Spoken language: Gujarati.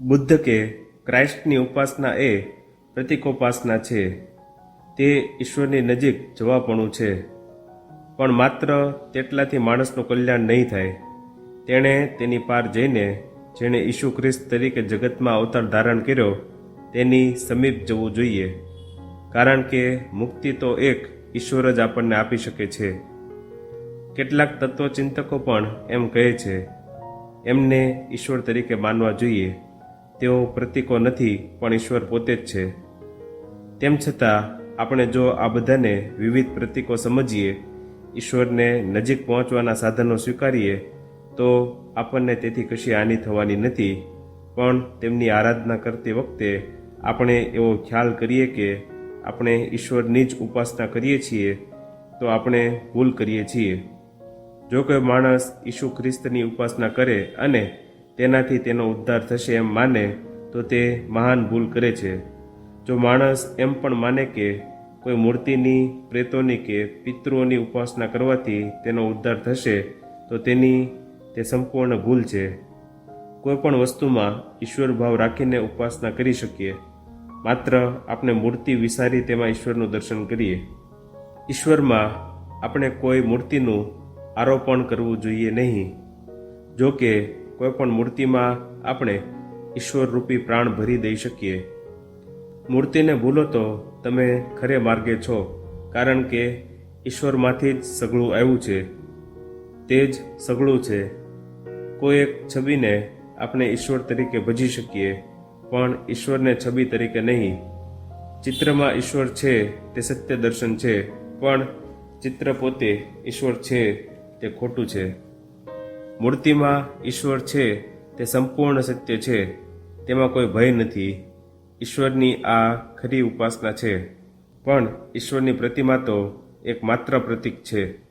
બુદ્ધ કે ક્રાઇસ્ટની ઉપાસના એ પ્રતિકોપાસના છે. તે ઈશ્વરની નજીક જવાપણું છે. પણ માત્ર તેટલાથી માણસનું કલ્યાણ નહીં થાય. તેણે તેની પાર જઈને જેણે ઈસુ ખ્રિસ્ત તરીકે જગતમાં અવતાર ધારણ કર્યો, તેની સમીપ જવું જોઈએ. કારણ કે મુક્તિ તો એક ઈશ્વર જ આપણને આપી શકે છે. કેટલાક તત્વચિંતકો પણ એમ કહે છે, એમને ઈશ્વર તરીકે માનવા જોઈએ. તેઓ પ્રતીકો નથી, પણ ઈશ્વર પોતે જ છે. તેમ છતાં, આપણે જો આ બધાને વિવિધ પ્રતીકો સમજીએ, ઈશ્વરને નજીક પહોંચવાના સાધનો સ્વીકારીએ, તો આપણને તેથી કશી હાનિ થવાની નથી, પણ તેમની આરાધના કરતી વખતે આપણે એવો ખ્યાલ કરીએ કે આપણે ઈશ્વરની જ ઉપાસના કરીએ છીએ, તો આપણે ભૂલ કરીએ છીએ. જો કોઈ માણસ ઈસુ ખ્રિસ્તની ઉપાસના કરે અને તેનાથી તેનો ઉદ્ધાર થશે એમ માને, તો તે મહાન ભૂલ કરે છે. જો માણસ એમ પણ માને કે કોઈ મૂર્તિની, પ્રેતોની કે પિતૃઓની ઉપાસના કરવાથી તેનો ઉદ્ધાર થશે, તો તેની તે સંપૂર્ણ ભૂલ છે. કોઈ પણ વસ્તુમાં ઈશ્વર ભાવ રાખીને ઉપાસના કરી શકીએ. માત્ર આપણે મૂર્તિ વિસારી તેમાં ઈશ્વરનું દર્શન કરીએ. ઈશ્વરમાં આપણે કોઈ મૂર્તિનું આરોપણ કરવું જોઈએ નહીં. જો કે કોઈ પણ મૂર્તિમાં આપણે ઈશ્વરરૂપી પ્રાણ ભરી દઈ શકીએ. મૂર્તિને ભૂલો તો તમે ખરે માર્ગે છો, કારણ કે ઈશ્વરમાંથી જ સગળું આવ્યું છે. તે જ સગળું છે. કોઈ એક છબીને આપણે ઈશ્વર તરીકે ભજી શકીએ, પણ ઈશ્વરને છબી તરીકે નહીં. ચિત્રમાં ઈશ્વર છે, તે સત્ય દર્શન છે, પણ ચિત્ર પોતે ઈશ્વર છે, તે ખોટું છે. મૂર્તિમાં ઈશ્વર છે, તે સંપૂર્ણ સત્ય છે. તેમાં કોઈ ભય નથી. ઈશ્વરની આ ખરી ઉપાસના છે. પણ ઈશ્વરની પ્રતિમા તો એક માત્ર પ્રતીક છે.